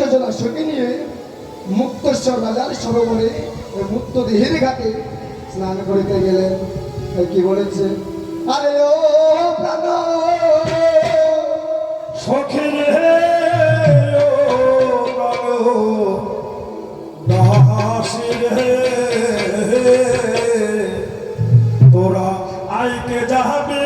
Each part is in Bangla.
জলাশয়কে নিয়ে মুক্তেশ্বর রাজার সরোবরে মুক্ত দেহের ঘাটে স্নান করিতে গেলেন। কি বলেছে? আরে ও সখের তোরা যাবে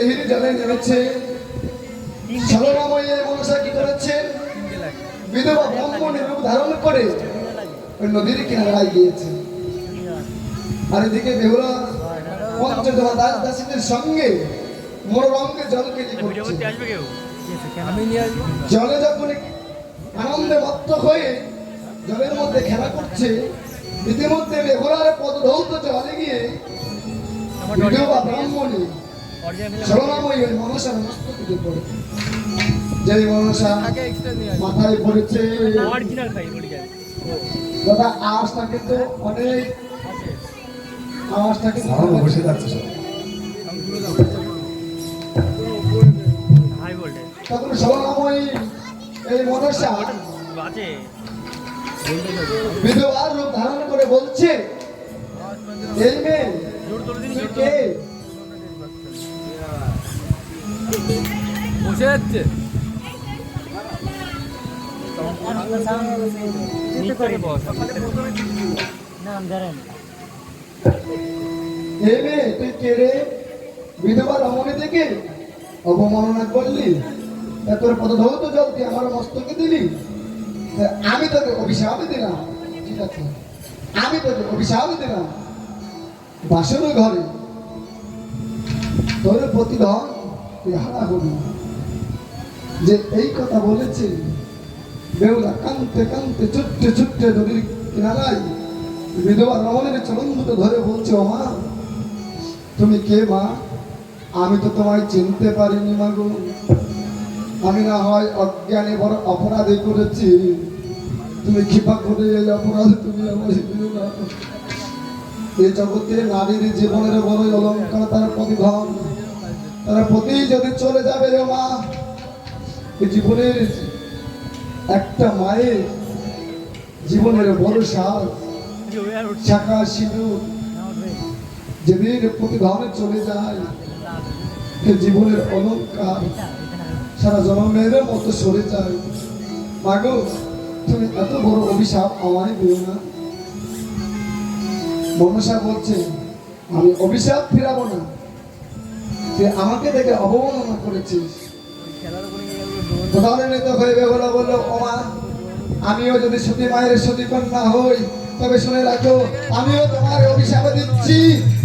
দেহের জলে নেমেছে মনসা কি করেছে? বিধবা ব্রাহ্মণের রূপ ধারণ করে ওই নদীর কিনারায় গিয়েছে। আর এদিকে বেহুলা পঞ্চজমা দাস দাসীদের সঙ্গে মনোরঙ্গে জলকে জলে যখন আনন্দে মত্ত হয়ে জলের মধ্যে খেলা করছে ইতিমধ্যে বেহুলার পদধৌত জলে গিয়ে বিধবা ব্রাহ্মণী পড়ে মনসা মাথায় পড়েছে। অরিজিনাল খাই অরিজিনাল দাদা আওয়াজটা কিন্তু অনেক আওয়াজটা কিন্তু বসে যাচ্ছে সব। হাই ভোল্টেজ তখন এই মনসা বিধবার রূপ ধারণ করে বলছে এই মেয়ে কে? বসে যাচ্ছে। তুই বিধবা রমণী থেকে অবমাননা করলি? তা তোর পদধৌত জল তুই আমার মস্তকে দিলি? আমি তোকে অভিশাপ দিলাম। ঠিক আছে। আমি তোকে অভিশাপ দিলাম। বাসন ঘরে। তোর প্রতিধন তুই হারা যে এই কথা বলেছে বেউলা কানতে কানতে ছুটতে ছুটতে নদীর কিনারায় বিধবা রমণের চরণ দুটো ধরে বলছে ও মা তুমি কে মা? আমি তো তোমায় চিনতে পারিনি মা গো আমি না হয় অজ্ঞানে বড় অপরাধী করেছি। তুমি কৃপা করে এই অপরাধ তুমি এই জগতে নারীর জীবনের বড় অলঙ্কার, তার প্রতিধন তার প্রতি যদি চলে যাবে রে মা। জীবনের একটা মায়ের জীবনের বড় সাজ শাখা সিঁদুর, যেদিন প্রতিধনে চলে যায় জীবনের অলঙ্কার সারা জন্মের মতো সরে যায়। মাগো তুমি এত বড় অভিশাপ আমায় দিও না। মনসা বলছে, আমি অভিশাপ ফিরাবো না। তুই আমাকে দেখে অবমাননা করেছিস। প্রধানের হয়ে বেহুলা বলল ওমা। আমিও যদি সতী মায়ের সতী কন্যা হই তবে শুনে রাখো আমিও তোমার অভিশাপ দিচ্ছি।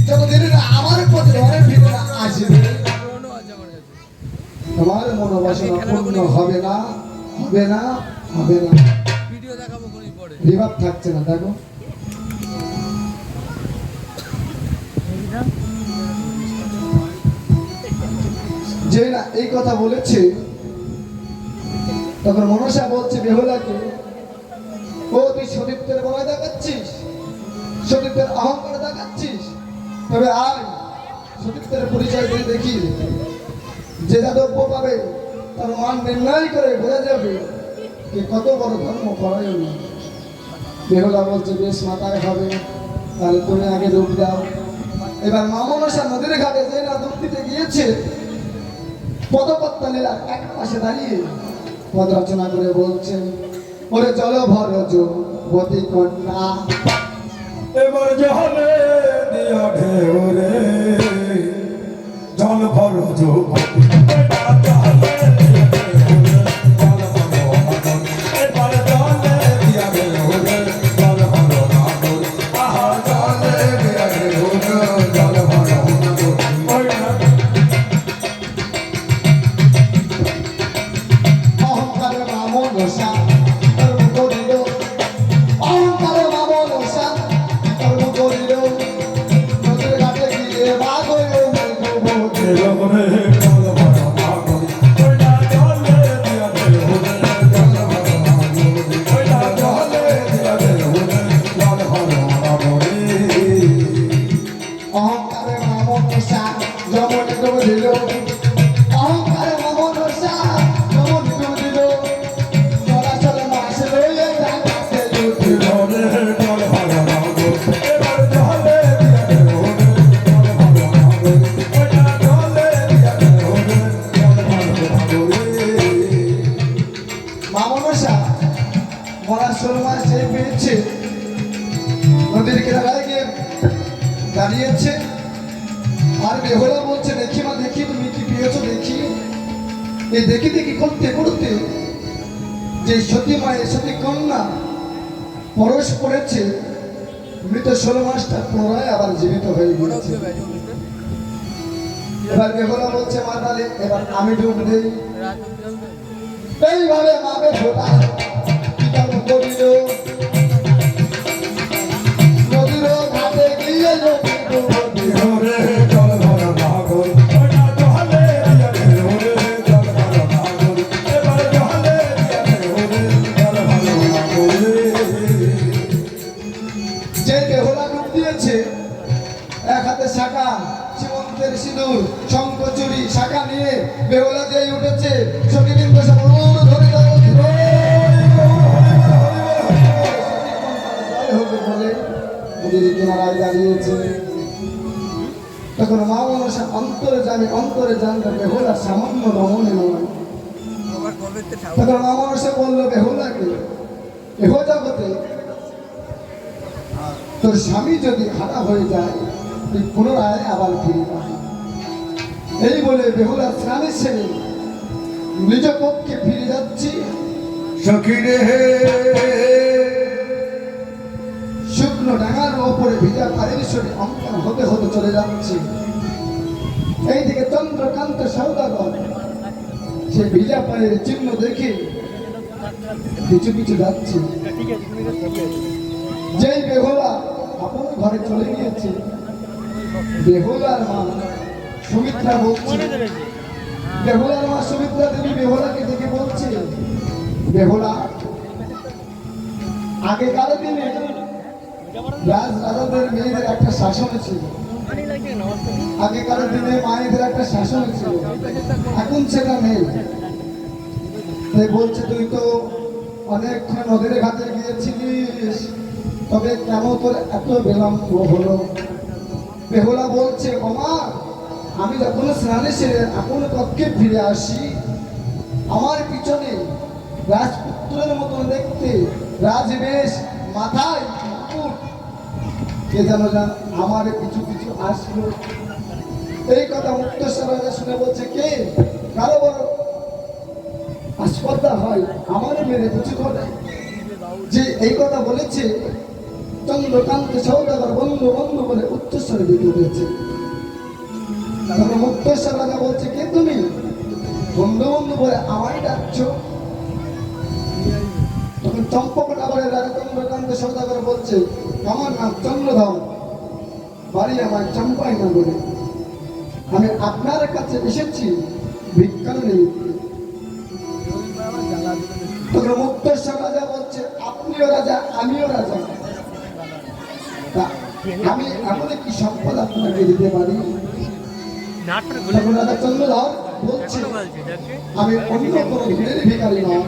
যতদিন আমার প্রতি ঘরের ভিতরে আসবে। তোমার মনোবাসনা পূর্ণ হবে না হবে না হবে না। ভিডিও দেখাবো রিভাব থাকছে না দেখো। যে না এই কথা বলেছে, তখন মনসা বলছে বেহুলাকে ও তুই সতীত্বের বলয় দেখাচ্ছিস সতীত্বের অহংকার দেখাচ্ছিস, তবে আয় সতীত্বের পরিচয় দিয়ে দেখি, যে যাদব্য পাবে, তার মান নির্ণয় করে বোঝা যাবে যে কত বড় ধর্ম পরায়ণ। বেহুলা বলছে, বেশ, মাথায় হবে, তাহলে তুমি আগে ডুব দাও। এবার মামনসা নদীর ঘাটে যে না ডুব দিতে গিয়েছে পদপত্তা নীলা এক পাশে দাঁড়িয়ে পদ রচনা করে বলছেন, ওরে চলো ভরজ বতী কন্যা। এবার জলে দিয়া ঢেউ রে জল ভর যোগ মাসটা আবার জীবিত হয়ে গিয়েছে। এবার বেহলা বলছে মাতালে এবার আমি ডুব দেই। এইভাবে মাবে ফোটা পিতাম করিল নদীর ঘাটে গিয়ে বেহুলা উঠেছে তখন মা মনসা অন্তরে জানে অন্তরে জানবে বেহুলা সামান্য রমণী নয় তখন মা মনসা বলল বেহুলাকে এহ জগতে তোর স্বামী যদি হারা হয়ে যায় তুই পুনরায় আবার ফিরে এই বলে বেহুলা স্নানের সেরে নিজ পক্ষে ফিরে যাচ্ছি। সখী শুকনো ডাঙার ওপরে ভিজা পায়ের অঙ্কন হতে হতে চলে যাচ্ছে। এইদিকে চন্দ্রকান্ত সৌদাগর সে ভিজা পায়ের চিহ্ন দেখে পিছু পিছু যাচ্ছে যেই বেহুলা আপন ঘরে চলে গিয়েছে বেহুলার মা সুমিত্রা বলছে বেহুলার মা সুমিত্রা দেবী বেহুলাকে দেখে বলছে, বেহুলা, আগেকার দিনে রাজ রাজাদের মেয়েদের একটা শাসন ছিল। আগেকার দিনে মায়েদের একটা শাসন ছিল। এখন সেটা নেই। তাই বলছে, তুই তো অনেকক্ষণ নদীর ঘাটে গিয়েছিলিস, তবে কেন তোর এত বিলম্ব হলো? বেহুলা বলছে, ওমা আমি যখন স্নানে সেরে আপন কক্ষে ফিরে আসি, আমার পিছনে রাজপুত্রের মতন দেখতে রাজবেশ মাথায় মুকুট। কে যেন আমার পিছু পিছু আসলো। এই কথা মুক্তেশ্বর শুনে বলছে, কে? কারও বড় আস্পর্ধা হয়, আমার মেরে পিছু করে যে এই কথা বলেছে, চন্দ্রকান্ত সৌদাগর বন্ধু বন্ধু বলে উচ্চস্বরে দিতে উঠেছে তখন মুক্তেশ্বর রাজা বলছে কে তুমি বন্ধু বন্ধু বলে আমায় ডাকছো? তখন চম্পকটা বলে, রাজা চন্দ্রকান্ত সৌদাগর বলছে, আমার নাম চন্দ্রধর বাড়ি আমার চম্পাই না বলে। আমি আপনার কাছে এসেছি ভিক্ষার নিমিত্তে জ্বালা দিলে আপনিও রাজা, আমিও রাজা। আমি এমন একটি সম্পদ আপনাকে দিতে পারি? নাটটা বলছি। আমি অন্য কোনো নয়।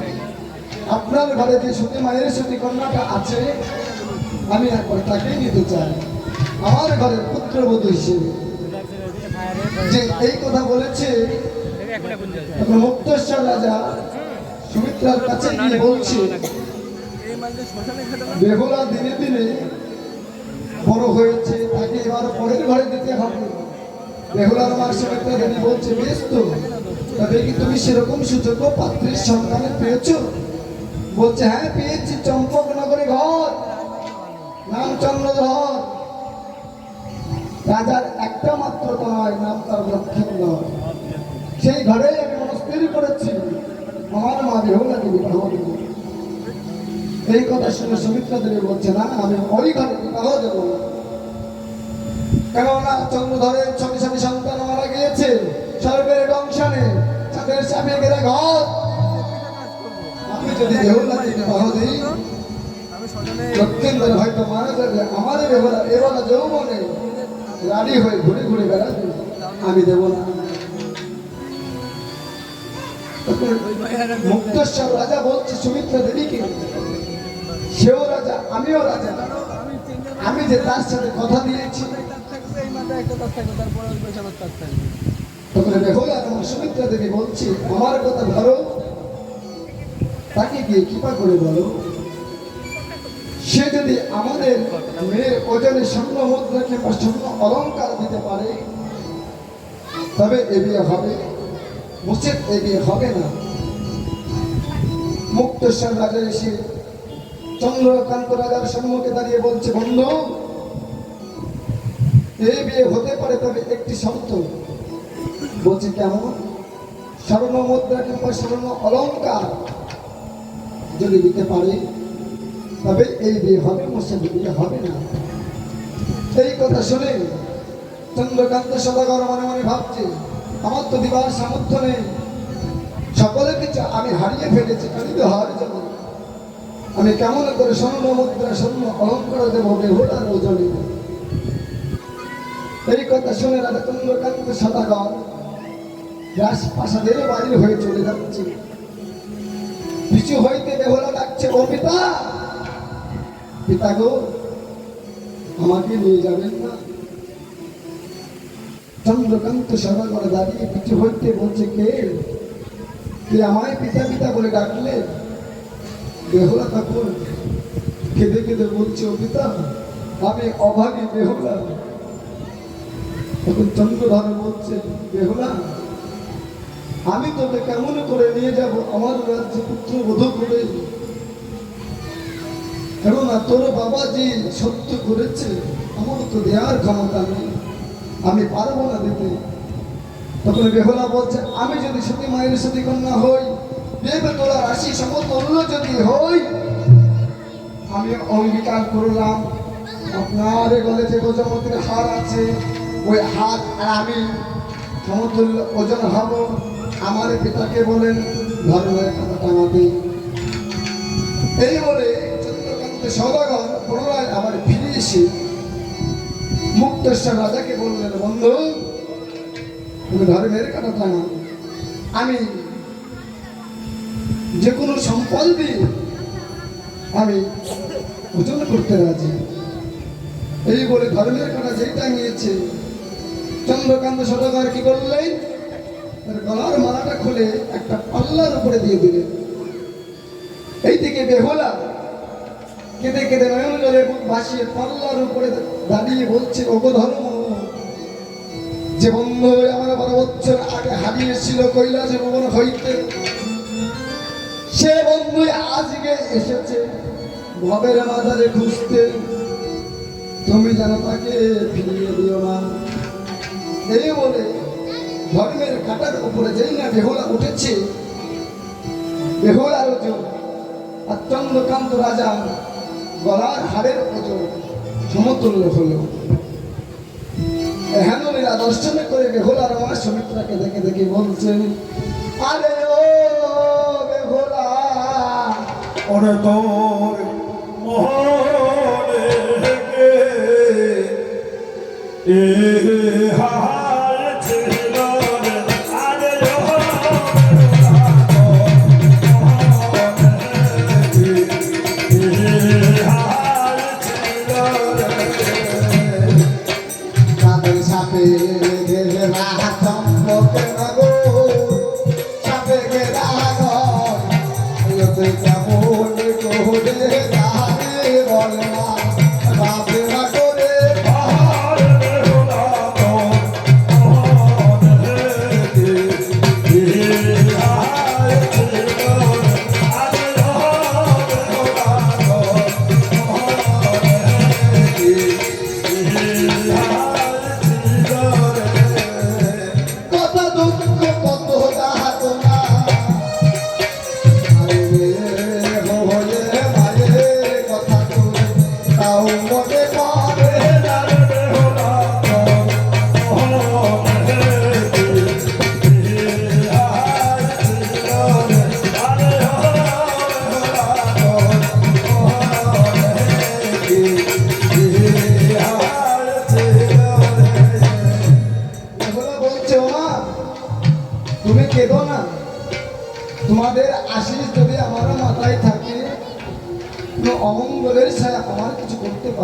আপনার ঘরে যে সতী মায়ের সতী কন্যাটা আছে আমি একবার তাকেই নিতে চাই। আমার ঘরের পুত্রবধূ হিসেবে যে এই কথা বলেছে মুক্তেশ্বর রাজা সুমিত্রার কাছে গিয়ে বলছে বেহুলা দিনে দিনে বড় হয়েছে তাকে এবার পরের ঘরে দিতে হবে। তবে কি তুমি সেরকম বলছে হ্যাঁ পেয়েছি। ঘর। নাম চন্দ্রধর। রাজার একটা মাত্র নয় নাম তার লক্ষ্মীন্দর সেই ঘরেই আমি মনস্থির করেছি। আমার মা বিবাহ দেবো এই কথা শুনে সুমিত্রা দেবী বলছে, না, আমি ওই ঘরে বিবাহ দেবো। কেননা চন্দ্রধরের ছোট ছোট সন্তান মারা গিয়েছে। সর্বের দংশনে চাঁদের চাপে গেলে ঘর। আমি যদি আমি হয়তো মারা যাবে। আমার বেহুলা এবেলা যৌবনে রাডি হয়ে ঘুরে ঘুরে বেড়াবে। আমি দেব না। মুক্তেশ্বর রাজা বলছে, সুমিত্রা দেবীকে। সেও রাজা, আমিও রাজা। আমি যে তার সাথে কথা দিয়েছি তার থাকবে এই মাথায় সে যদি আমাদের মেয়ের ওজনে অলঙ্কার দিতে পারে, তবে এ বিয়ে হবে মুসিদ এ বিয়ে হবে না। মুক্তেশ্বর রাজা এসে চন্দ্রকান্ত রাজার সম্মুখে দাঁড়িয়ে বলছে, বন্ধু এই বিয়ে হতে পারে তবে একটি শর্ত। বলছে কেমন? স্বর্ণ মুদ্রা কিংবা স্বর্ণ অলঙ্কার যদি দিতে পারে, তবে এই বিয়ে হবে, মুসলিম বিয়ে হবে না। এই কথা শুনে চন্দ্রকান্ত সদাগর মনে মনে ভাবছে, আমার তো দিবার সামর্থ্য নেই। সকলে কিছু আমি হারিয়ে ফেলেছি কালিতে হওয়ার জন্য। আমি কেমন করে স্বর্ণ মুদ্রা, স্বর্ণ অলঙ্কার দেবো বেহুলার ওজনে এই কথা শুনে রাজা চন্দ্রকান্ত সদাগর রাজপ্রাসাদের বাড়ি হয়ে চলে যাচ্ছে। পিছু হইতে বেহুলা ডাকছে, ও পিতা! পিতা গো, আমাকে নিয়ে যাবেন না? চন্দ্রকান্ত সদাগর দাঁড়িয়ে পিছু হইতে বলছে, কে? কে আমায় পিতা পিতা বলে ডাকলে? দেহলা তখন কেঁদে কেঁদে বলছে, ও পিতা, আমি অভাগী বেহুলা। বলছে বেহুলা, আমি তোকে কেমন করে নিয়ে যাব? আমার রাজ্যে পুত্র বোধ করে কেননা তোর বাবা যে সত্য করেছে, আমার তো দেওয়ার ক্ষমতা নেই। আমি পারব না দিতে। তখন বেহুলা বলছে, আমি যদি সতী মায়ের সতী কন্যা হই, দেবে তোরা রাশি সমতুল্য যদি হই, আমি অঙ্গীকার করলাম। আপনার গলে যে গজমতির হার আছে। ওই হাত আর আমি সমতুল্য ওজন হব। আমার পিতাকে বলেন, ধর্মের কথা টাঙাতে এই বলে চন্দ্রকান্ত সদাগর পুনরায় আবার ফিরে এসে মুক্তেশ্বর রাজাকে বললেন, বন্ধু, তুমি ধর্মের কথা টাঙা আমি যে কোনো সম্পদ দিয়ে আমি ওজন করতে রাজি। এই বলে ধর্মের কাটা যেই নিয়েছে চন্দ্রকান্ত সদাগর কি করলেন? তার গলার মালাটা খুলে একটা পাল্লার উপরে দিয়ে দিলেন। এইদিকে বেহলা কেঁদে কেঁদে নয়ন জলে ভাসিয়ে পাল্লার উপরে দাঁড়িয়ে বলছে, ওগো ধর্ম, যে বন্ধু আমার বারো বছর আগে হারিয়েছিল কৈলাস ভবন হইতে, সে বন্ধু আজকে এসেছে ভবের মাজারে খুঁজতে। তুমি যেন তাকে ফিরিয়ে দিও না। এই বলে ধর্মের কাটার উপরে যেই না বেহুলা উঠেছে, বেহুলার ওজন আর চন্দ্রকান্ত রাজা, গলার হাড়ের ওজন সমতুল্য হলো। হেন লীলা দর্শনে করে বেহুলার মা সুমিত্রাকে দেখে দেখে বলছে আরে ও বেহুলা, ওরে তোর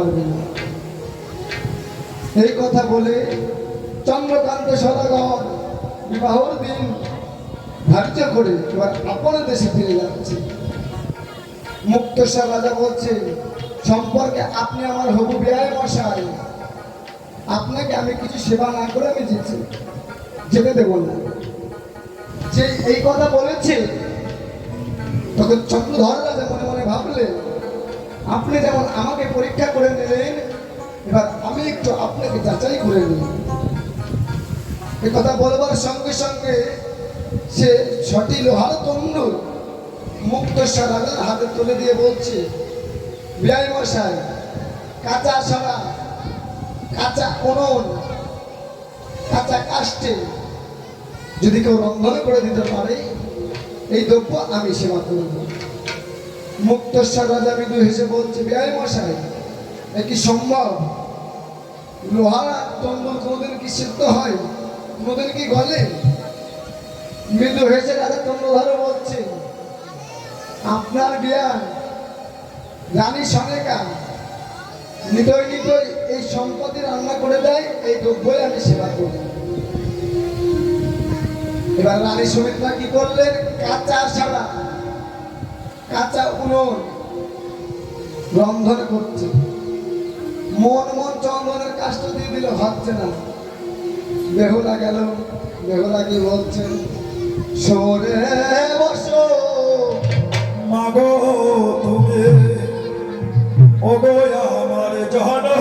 পারবে না এই কথা বলে চন্দ্রকান্ত সদাগর বিবাহর দিন ধার্য করে এবার আপন দেশে ফিরে যাচ্ছে। মুক্তস্বর রাজা বলছে, সম্পর্কে আপনি আমার হবু বিয়ায় মশাই। আপনাকে আমি কিছু সেবা না করে আমি যেতে যেতে দেব না। যে এই কথা বলেছে, তখন চন্দ্রধর রাজা মনে মনে ভাবলেন আপনি যেমন আমাকে পরীক্ষা করে নিলেন, এবার আমি একটু আপনাকে যাচাই করে নিই। এ কথা বলবার সঙ্গে সঙ্গে সে ছটি লোহার তন্ডুর মুক্তস্বর রাজার হাতে তুলে দিয়ে বলছে বিআই মশাই, কাঁচা সরা, কাঁচা উনুন, কাঁচা কাষ্টে যদি কেউ রন্ধন করে দিতে পারে, এই দ্রব্য আমি সেবা করব। মুক্তস্বর রাজা বিদু হেসে বলছে বেআই মশাই, এ সম্ভব? লোহার তন্দুর কোনোদিন কি সিদ্ধ হয়? কোনোদিন কি গলে? মৃদু হেসে রাজা তন্ডধরে বলছে, আপনার বিয়া রানী সনেকা নিতই নিতই এই সম্পত্তি রান্না করে দেয়, এই দ্রব্যই আমি সেবা করি। এবার রানী সুমিত্রা কি করলেন? কাঁচা ছাড়া কাঁচা উনুন রন্ধন করছে। মন মন চন্দনের কাজটা দিয়ে দিলে হচ্ছে না। বেহুলা গেল বেহুলা কি বলছে সরে বসো। মাগো তুমি, ওগো আমার জহনে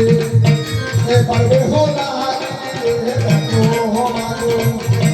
માગે એ પરવે હો લાગે એ તકો હો માગે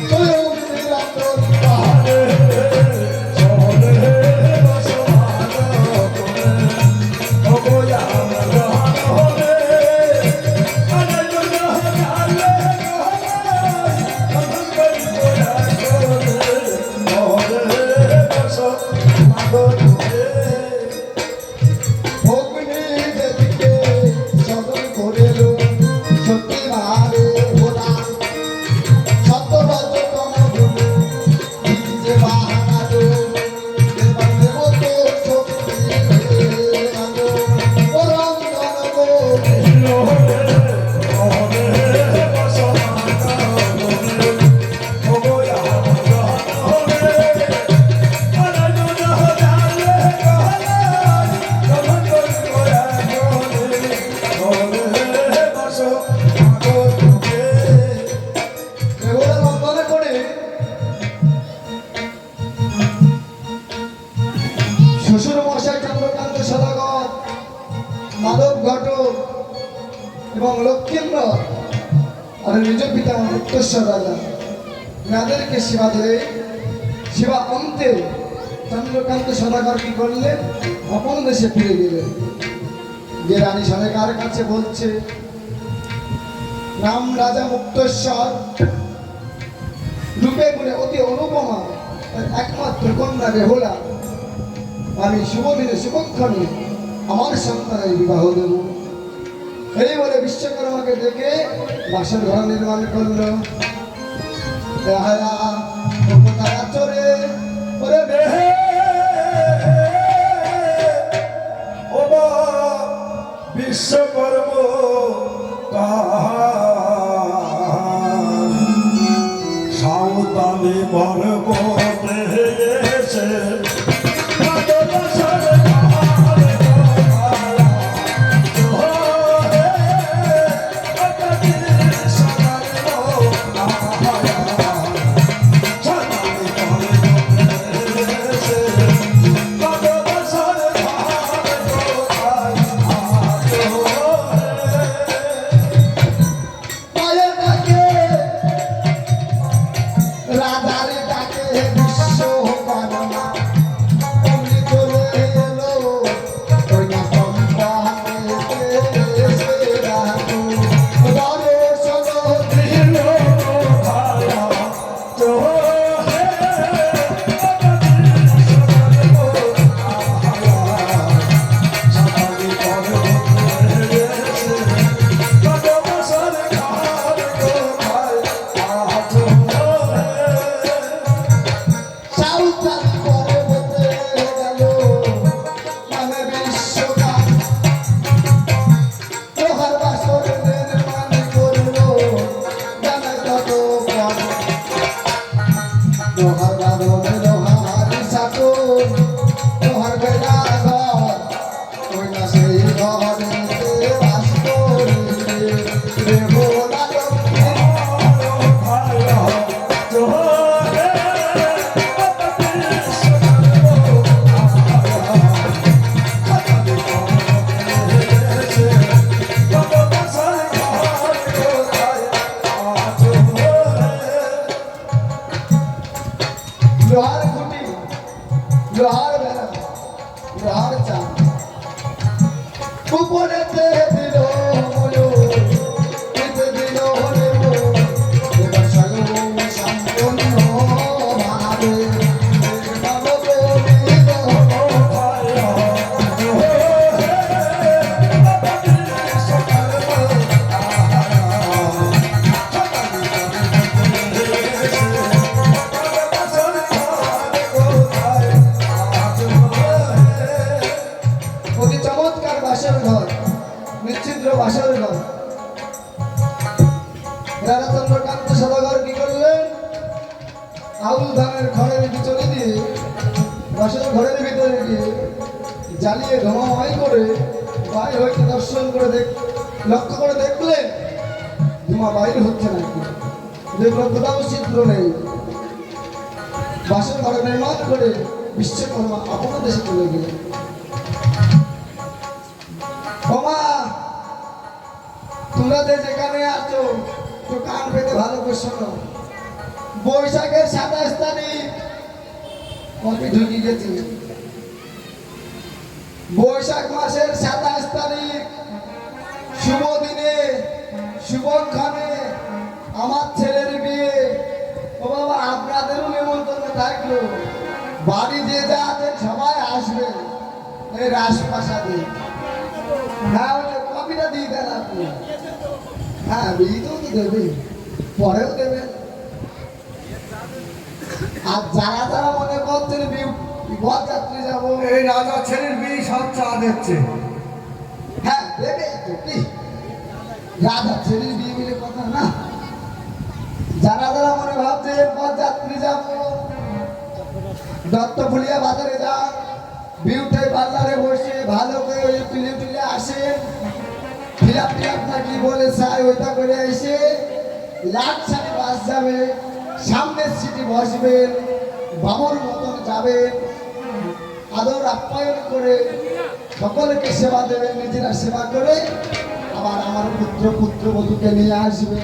কি করলেন আপন দেশে ফিরে গেলেন যে রানী সদাগর কাছে বলছে? নাম রাজা মুক্তেশ্বর রূপে গুণে অতি অনুপমা। একমাত্র কন্যা বেহুলা। আমি শুভদিনে শুভক্ষণে আমার সন্তানের বিবাহ দেব। এই বলে বিশ্বকর্মাকে ডেকে বাসর ঘর নির্মাণ করল। বিশ্বকর্ম সাঁওতালে পর্বতে উপরেতে দিল দর্শন করে দেখ, লক্ষ্য করে দেখলেন ধোঁয়া বাইরে হচ্ছে নাকি দেখল কোথাও চিত্র নেই। বাসর ঘরে নির্মাণ করে বিশ্বকর্মা আপনার দেশে চলে গেলেন। তোমরা যেখানে আছো, তো কান পেতে ভালো করে শোনো বৈশাখের সাতাশ তারিখ ঢুকি গেছি? বৈশাখ মাসের সাতাশ তারিখ শুভক্ষণে আমার ছেলের বিয়ে। ও বাবা আপনাদেরও নিমন্ত্রণ থাকল। বাড়ি যে যা আছেন সবাই আসবে। এই রাজপ্রাসাদে। হ্যাঁ কপিটা দিয়ে দেন আপনি। হ্যাঁ বিয়েতেও তো দেবে। পরেও দেবে। আর যারা যারা মনে করছেন বর যাত্রী যাব। এই রাজা ছেলের বিয়ে সব চা দিচ্ছে হ্যাঁ দেবে। রাজা ছেলের না। যারা যারা মনে ভাবছে বর যাত্রী যাব। দত্তফুলিয়া বাজারে যান বিউটে পার্লারে বসে ভালো করে ওই তুলে তুলে আসে। ফিলাপ টিলাপ না কি বলে চাই, ওইটা করে এসে লাট সাথে বাস যাবে। সামনের সিটে বসবেন বাবুর মতন যাবেন আদর আপ্যায়ন করে সকলকে সেবা দেবেন নিজেরা সেবা করে। আবার আমার পুত্র পুত্রবধূকে নিয়ে আসবে।